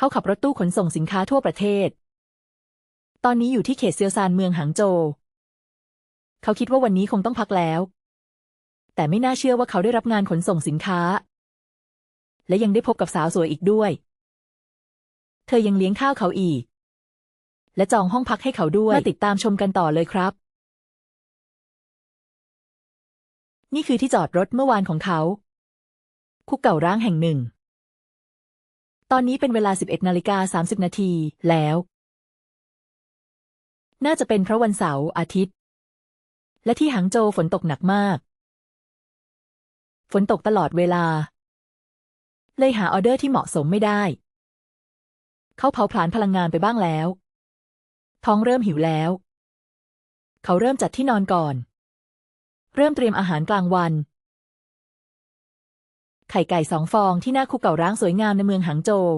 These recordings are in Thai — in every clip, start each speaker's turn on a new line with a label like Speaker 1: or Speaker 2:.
Speaker 1: เขาขับรถตู้ขนส่งสินค้าทั่วประเทศ ตอนนี้อยู่ที่เขตเซียวซานเมืองหางโจว เขาคิดว่าวันนี้คงต้องพักแล้ว แต่ไม่น่าเชื่อว่าเขาได้รับงานขนส่งสินค้า และยังได้พบกับสาวสวยอีกด้วย เธอยังเลี้ยงข้าวเขาอีก และจองห้องพักให้เขาด้วย มาติดตามชมกันต่อเลยครับ นี่คือที่จอดรถเมื่อวานของเขา คุกเก่าร้างแห่งหนึ่ง ตอนนี้เป็นเวลา 11นาฬิกา30 นาทีแล้ว น่าจะเป็นเพราะวันเสาร์อาทิตย์ และที่หางโจวฝนตกหนักมาก ฝนตกตลอดเวลา เลยหาออเดอร์ที่เหมาะสมไม่ได้ เขาเผาผลาญพลังงานไปบ้างแล้ว ท้องเริ่มหิวแล้ว เขาเริ่มจัดที่นอนก่อน เริ่มเตรียมอาหารกลางวัน ไข่ไก่สองฟองที่หน้าคุกเก่าร้างสวยงามในเมืองหางโจว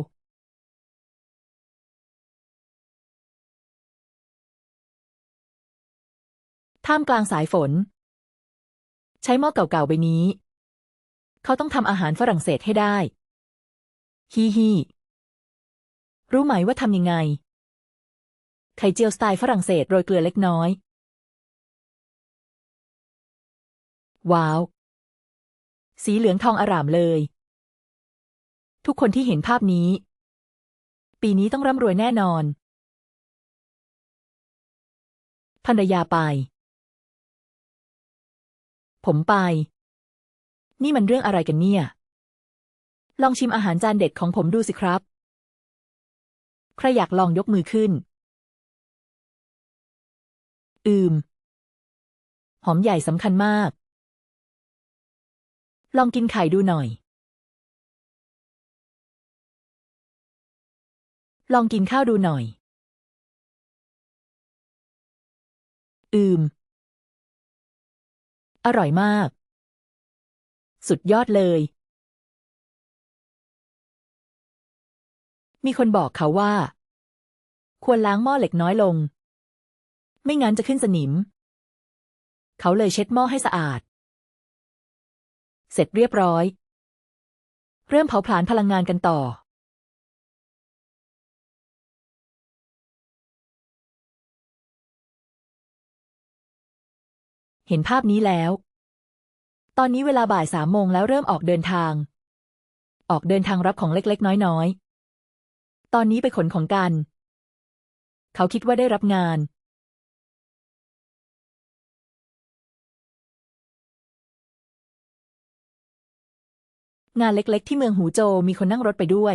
Speaker 1: ท่ามกลางสายฝน ใช้หม้อเก่าๆใบนี้ เขาต้องทำอาหารฝรั่งเศสให้ได้ ฮีฮีรู้ไหมว่าทำยังไง ไข่เจียวสไตล์ฝรั่งเศสโรยเกลือเล็กน้อย ว้าว สีเหลืองทองอร่ามเลย ทุกคนที่เห็นภาพนี้ ปีนี้ต้องร่ำรวยแน่นอนภรรยาไป ผมไป นี่มันเรื่องอะไรกันเนี่ย ลองชิมอาหารจานเด็ดของผมดูสิครับ ใครอยากลองยกมือขึ้น อืม หอมใหญ่สำคัญมาก ลองกินไข่ดูหน่อย ลองกินข้าวดูหน่อย อืม อร่อยมาก สุดยอดเลย มีคนบอกเขาว่า ควรล้างหม้อเหล็กน้อยลง ไม่งั้นจะขึ้นสนิม เขาเลยเช็ดหม้อให้สะอาด เสร็จเรียบร้อย เริ่มเผาผลาญพลังงานกันต่อ เห็นภาพนี้แล้ว ตอนนี้เวลาบ่ายสามโมงแล้วเริ่มออกเดินทาง ออกเดินทางรับของเล็กๆ น้อยๆ ตอนนี้ไปขนของกัน เขาคิดว่าได้รับงาน งานเล็กๆ ที่เมืองหูโจมีคนนั่งรถไปด้วย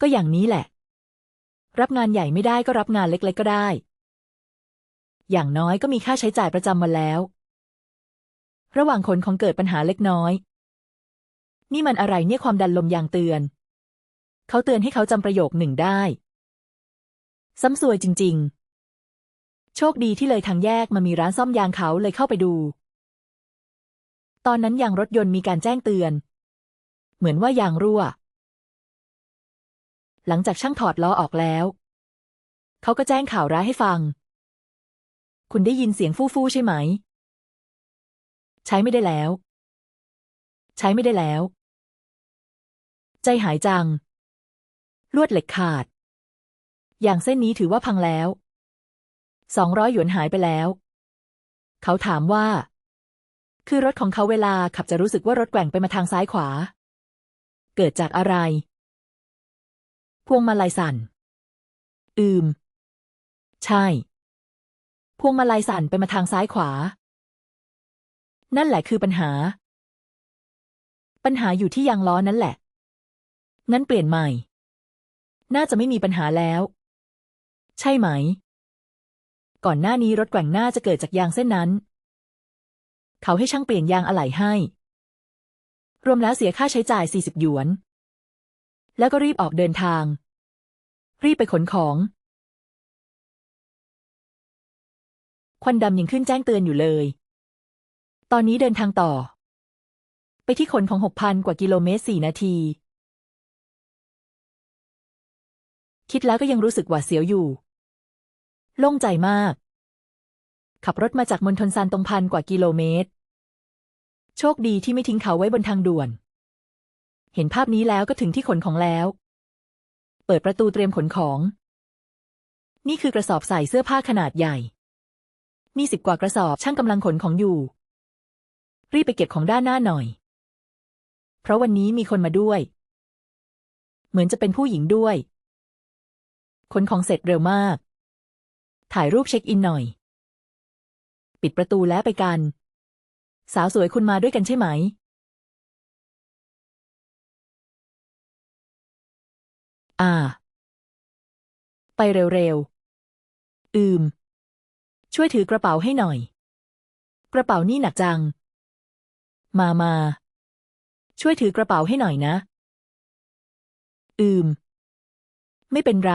Speaker 1: ก็อย่างนี้แหละ รับงานใหญ่ไม่ได้ก็รับงานเล็กๆ ก็ได้ อย่างน้อยก็มีค่าใช้จ่ายประจำวันแล้ว ระหว่างขนของเกิดปัญหาเล็กน้อย นี่มันอะไรเนี่ยความดันลมยางเตือน เขาเตือนให้เขาจำประโยคหนึ่งได้ ซ้ำซวยจริง ๆ โชคดีที่เลยทางแยกมามีร้านซ่อมยางเขาเลยเข้าไปดู ตอนนั้นยางรถยนต์มีการแจ้งเตือน เหมือนว่ายางรั่ว หลังจากช่างถอดล้อออกแล้ว เขาก็แจ้งข่าวร้ายให้ฟัง คุณได้ยินเสียงฟู่ฟู่ใช่ไหม ใช้ไม่ได้แล้ว ใช้ไม่ได้แล้ว ใจหายจัง ลวดเหล็กขาด อย่างเส้นนี้ถือว่าพังแล้วสองร้อยหยวนหายไปแล้ว เขาถามว่า คือรถของเขาเวลาขับจะรู้สึกว่ารถแกว่งไปมาทางซ้ายขวา เกิดจากอะไร พวงมาลัยสั่น อืม ใช่ พวงมาลัยสั่นไปมาทางซ้ายขวา นั่นแหละคือปัญหา ปัญหาอยู่ที่ยางล้อนั่นแหละ งั้นเปลี่ยนใหม่ น่าจะไม่มีปัญหาแล้ว ใช่ไหม ก่อนหน้านี้รถแกว่งหน้าจะเกิดจากยางเส้นนั้น เขาให้ช่างเปลี่ยนยางอะไหล่ให้ รวมแล้วเสียค่าใช้จ่าย 40 หยวน แล้วก็รีบออกเดินทาง รีบไปขนของ ควันดำยังขึ้นแจ้งเตือนอยู่เลย ตอนนี้เดินทางต่อ ไปที่ขนของ 6,000 กว่ากิโลเมตร 4 นาที คิดแล้วก็ยังรู้สึกหวาดเสียวอยู่ โล่งใจมากขับรถมาจากมณฑลซานตงพันกว่ากิโลเมตร โชคดีที่ไม่ทิ้งเขาไว้บนทางด่วน เห็นภาพนี้แล้วก็ถึงที่ขนของแล้ว เปิดประตูเตรียมขนของ นี่คือกระสอบใส่เสื้อผ้าขนาดใหญ่ มีสิบกว่ากระสอบช่างกำลังขนของอยู่ รีบไปเก็บของด้านหน้าหน่อย เพราะวันนี้มีคนมาด้วย เหมือนจะเป็นผู้หญิงด้วย ขนของเสร็จเร็วมาก ถ่ายรูปเช็คอินหน่อย ปิดประตูแล้วไปกัน สาวสวยคุณมาด้วยกันใช่ไหมอ่า ไปเร็วๆ อืม ช่วยถือกระเป๋าให้หน่อย กระเป๋านี่หนักจัง มามา ช่วยถือกระเป๋าให้หน่อยนะ อืม ไม่เป็นไร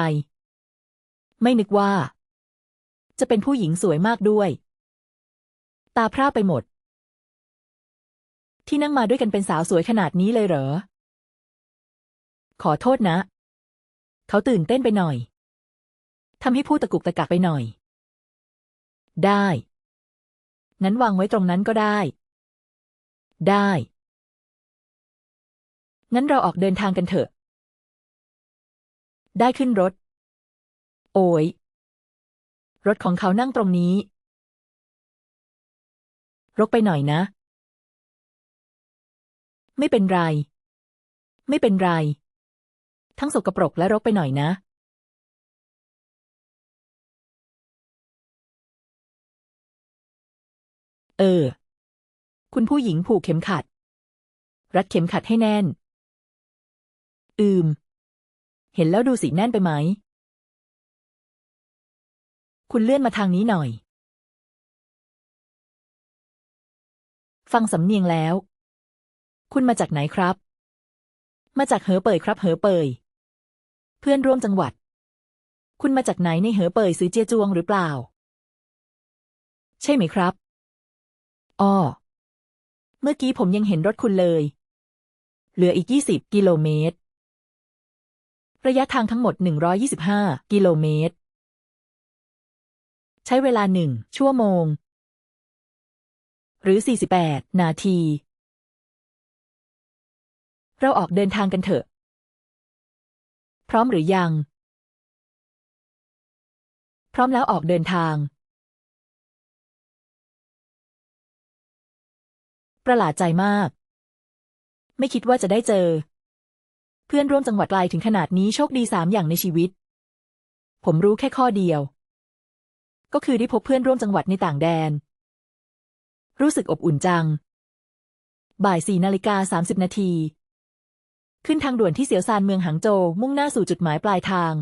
Speaker 1: ไม่นึกว่า จะเป็นผู้หญิงสวยมากด้วย ตาพร่าไปหมด ที่นั่งมาด้วยกันเป็นสาวสวยขนาดนี้เลยเหรอ ขอโทษนะ เขาตื่นเต้นไปหน่อยทำให้พูดตะกุกตะกักไปหน่อย ได้ งั้นวางไว้ตรงนั้นก็ได้ ได้ งั้นเราออกเดินทางกันเถอะ ได้ขึ้นรถ โอ้ย รถของเขานั่งตรงนี้ รกไปหน่อยนะ ไม่เป็นไร ไม่เป็นไร ทั้งสกปรกและรกไปหน่อยนะ เออ คุณผู้หญิงผูกเข็มขัด รัดเข็มขัดให้แน่น อืม เห็นแล้วดูสิแน่นไปไหม คุณเลื่อนมาทางนี้หน่อย ฟังสำเนียงแล้ว คุณมาจากไหนครับ มาจากเหอเป่ยครับ เหอเป่ย เพื่อนร่วมจังหวัด คุณมาจากไหนในเหอเป่ยซื้อเจียจวงหรือเปล่า ใช่ไหมครับ อ้อ เมื่อกี้ผมยังเห็นรถคุณเลย เหลืออีก 20 กิโลเมตร ระยะทางทั้งหมด 125 กิโลเมตร ใช้เวลาหนึ่งชั่วโมง หรือ 48 นาที เราออกเดินทางกันเถอะ พร้อมหรือยัง พร้อมแล้วออกเดินทาง ประหลาดใจมาก ไม่คิดว่าจะได้เจอ เพื่อนร่วมจังหวัดไกลถึงขนาดนี้โชคดีสามอย่างในชีวิต ผมรู้แค่ข้อเดียว ก็คือได้พบเพื่อนร่วมจังหวัดในต่างแดน รู้สึกอบอุ่นจังบ่ายสี่นาฬิกาสามสิบนาที ขึ้นทางด่วนที่เสียวซานเมืองหางโจวมุ่งหน้าสู่จุดหมายปลายทาง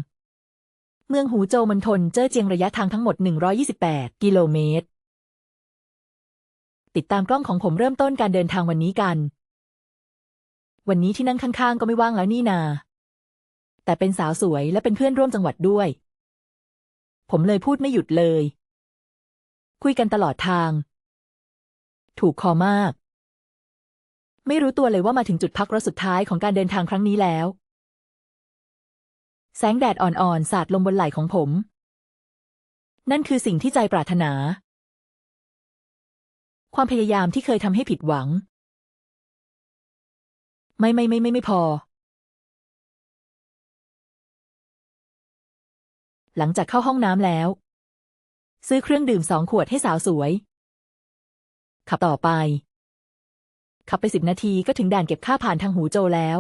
Speaker 1: เมืองหูโจวมณฑลเจ้อเจียงระยะทางทั้งหมด 128 กิโลเมตร ติดตามกล้องของผมเริ่มต้นการเดินทางวันนี้กัน วันนี้ที่นั่งข้างๆ ก็ไม่ว่างแล้วนี่นา แต่เป็นสาวสวยและเป็นเพื่อนร่วมจังหวัดด้วย ผมเลยพูดไม่หยุดเลย คุยกันตลอดทาง ถูกคอมาก ไม่รู้ตัวเลยว่ามาถึงจุดพักรถสุดท้ายของการเดินทางครั้งนี้แล้ว แสงแดดอ่อนๆ สาดลงบนไหล่ของผม นั่นคือสิ่งที่ใจปรารถนา ความพยายามที่เคยทำให้ผิดหวัง ไม่ไม่ไม่ไม่ไม่พอ หลังจากเข้าห้องน้ำแล้ว ซื้อเครื่องดื่มสองขวดให้สาวสวย ขับต่อไป ขับไปสิบนาทีก็ถึงด่านเก็บค่าผ่านทางหูโจแล้ว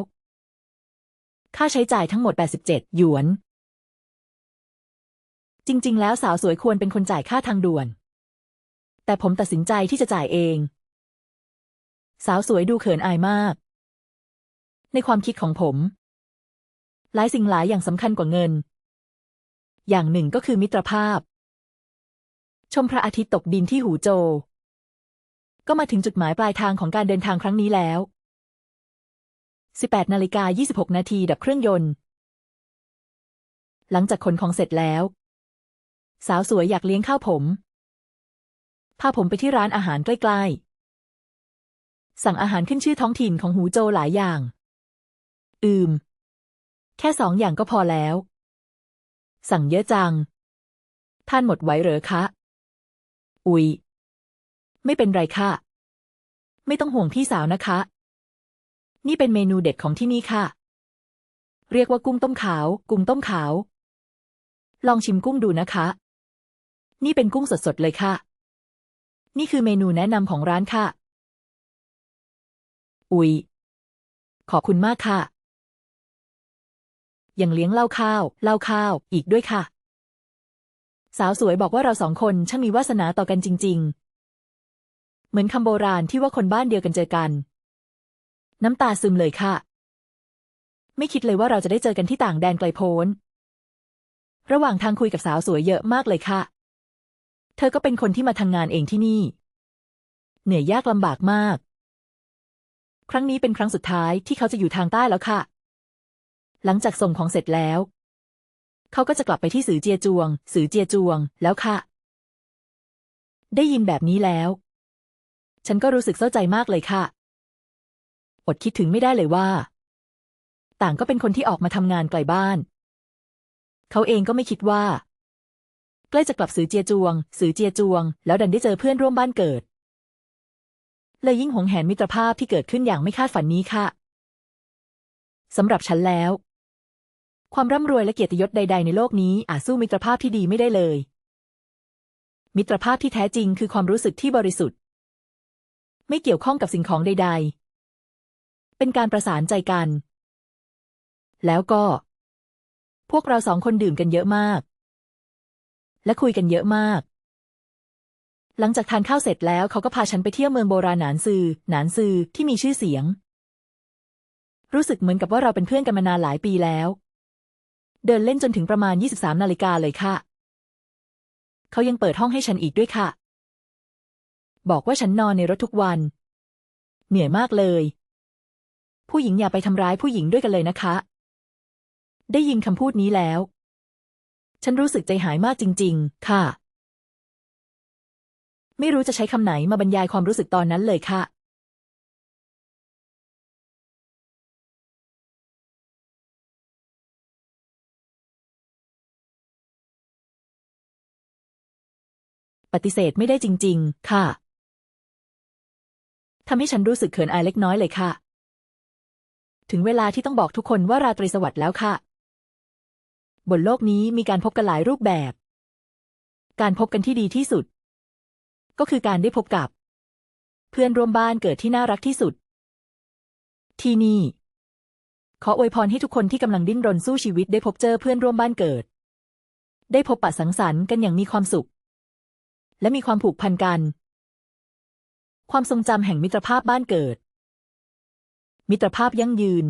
Speaker 1: ค่าใช้จ่ายทั้งหมด 87 หยวน จริง ๆ แล้วสาวสวยควรเป็นคนจ่ายค่าทางด่วน แต่ผมตัดสินใจที่จะจ่ายเอง สาวสวยดูเขินอายมาก ในความคิดของผม หลายสิ่งหลายอย่างสำคัญกว่าเงิน อย่างหนึ่งก็คือมิตรภาพ ชมพระอาทิตย์ตกดินที่หูโจ ก็มาถึงจุดหมายปลายทางของการเดินทางครั้งนี้แล้ว 18นาฬิกา26 นาทีดับเครื่องยนต์ หลังจากขนของเสร็จแล้ว สาวสวยอยากเลี้ยงข้าวผม พาผมไปที่ร้านอาหารใกล้ๆ สั่งอาหารขึ้นชื่อท้องถิ่นของหูโจหลายอย่าง อืม แค่สองอย่างก็พอแล้ว สั่งเยอะจัง ท่านหมดไหวเหรอคะ อุ๊ย ไม่เป็นไรค่ะ ไม่ต้องห่วงพี่สาวนะคะ นี่เป็นเมนูเด็ดของที่นี่ค่ะ เรียกว่ากุ้งต้มขาว กุ้งต้มขาว ลองชิมกุ้งดูนะคะ นี่เป็นกุ้งสดๆเลยค่ะ นี่คือเมนูแนะนำของร้านค่ะ อุ๊ยขอบคุณมากค่ะยังเลี้ยงเหล้าข้าวเหล้าข้าว อีกด้วยค่ะ สาวสวยบอกว่าเราสองคนช่างมีวาสนาต่อกันจริง ๆ มือนคำโบราณที่ว่าคนบ้านเดียวกันเจอกัน น้ำตาซึมเลยค่ะ ไม่คิดเลยว่าเราจะได้เจอกันที่ต่างแดนไกลโพ้น ระหว่างทางคุยกับสาวสวยเยอะมากเลยค่ะ เธอก็เป็นคนที่มาทำงานเองที่นี่ เหนื่อยยากลำบากมาก ครั้งนี้เป็นครั้งสุดท้ายที่เขาจะอยู่ทางใต้แล้วค่ะ หลังจากส่งของเสร็จแล้ว เขาก็จะกลับไปที่สือเจียจวง สือเจียจวงแล้วค่ะ ได้ยินแบบนี้แล้ว ฉันก็รู้สึกเศร้าใจมากเลยค่ะ อดคิดถึงไม่ได้เลยว่า ต่างก็เป็นคนที่ออกมาทำงานไกลบ้าน เขาเองก็ไม่คิดว่า ใกล้จะกลับสือเจียจวง สือเจียจวง แล้วดันได้เจอเพื่อนร่วมบ้านเกิด เลยยิ่งหงแหนมิตรภาพที่เกิดขึ้นอย่างไม่คาดฝันนี้ค่ะสำหรับฉันแล้ว ความร่ำรวยและเกียรติยศใด ๆ ในโลกนี้อาจสู้มิตรภาพที่ดีไม่ได้เลย มิตรภาพที่แท้จริงคือความรู้สึกที่บริสุทธิ์ ไม่เกี่ยวข้องกับสิ่งของใด ๆ เป็นการประสานใจกัน แล้วก็ พวกเราสองคนดื่มกันเยอะมาก และคุยกันเยอะมาก หลังจากทานข้าวเสร็จแล้วเขาก็พาฉันไปเที่ยวเมืองโบราณหนานซือหนานซือที่มีชื่อเสียง รู้สึกเหมือนกับว่าเราเป็นเพื่อนกันมานานหลายปีแล้ว เดินเล่นจนถึงประมาณ 23 นาฬิกาเลยค่ะ เขายังเปิดห้องให้ฉันอีกด้วยค่ะ บอกว่าฉันนอนในรถทุกวัน เหนื่อยมากเลย ผู้หญิงอย่าไปทำร้ายผู้หญิงด้วยกันเลยนะคะ ได้ยินคำพูดนี้แล้ว ฉันรู้สึกใจหายมากจริง ๆ ค่ะ ไม่รู้จะใช้คำไหนมาบรรยายความรู้สึกตอนนั้นเลยค่ะปฏิเสธไม่ได้จริง ๆ ค่ะ ทำให้ฉันรู้สึกเขินอายเล็กน้อยเลยค่ะ ถึงเวลาที่ต้องบอกทุกคนว่าราตรีสวัสดิ์แล้วค่ะ บนโลกนี้มีการพบกันหลายรูปแบบ การพบกันที่ดีที่สุด ก็คือการได้พบกับ เพื่อนร่วมบ้านเกิดที่น่ารักที่สุด ที่นี่ ขออวยพรให้ทุกคนที่กำลังดิ้นรนสู้ชีวิตได้พบเจอเพื่อนร่วมบ้านเกิด ได้พบปะสังสรรค์กันอย่างมีความสุข และมีความผูกพันกัน ความทรงจำแห่งมิตรภาพบ้านเกิด มิตรภาพยั่งยืน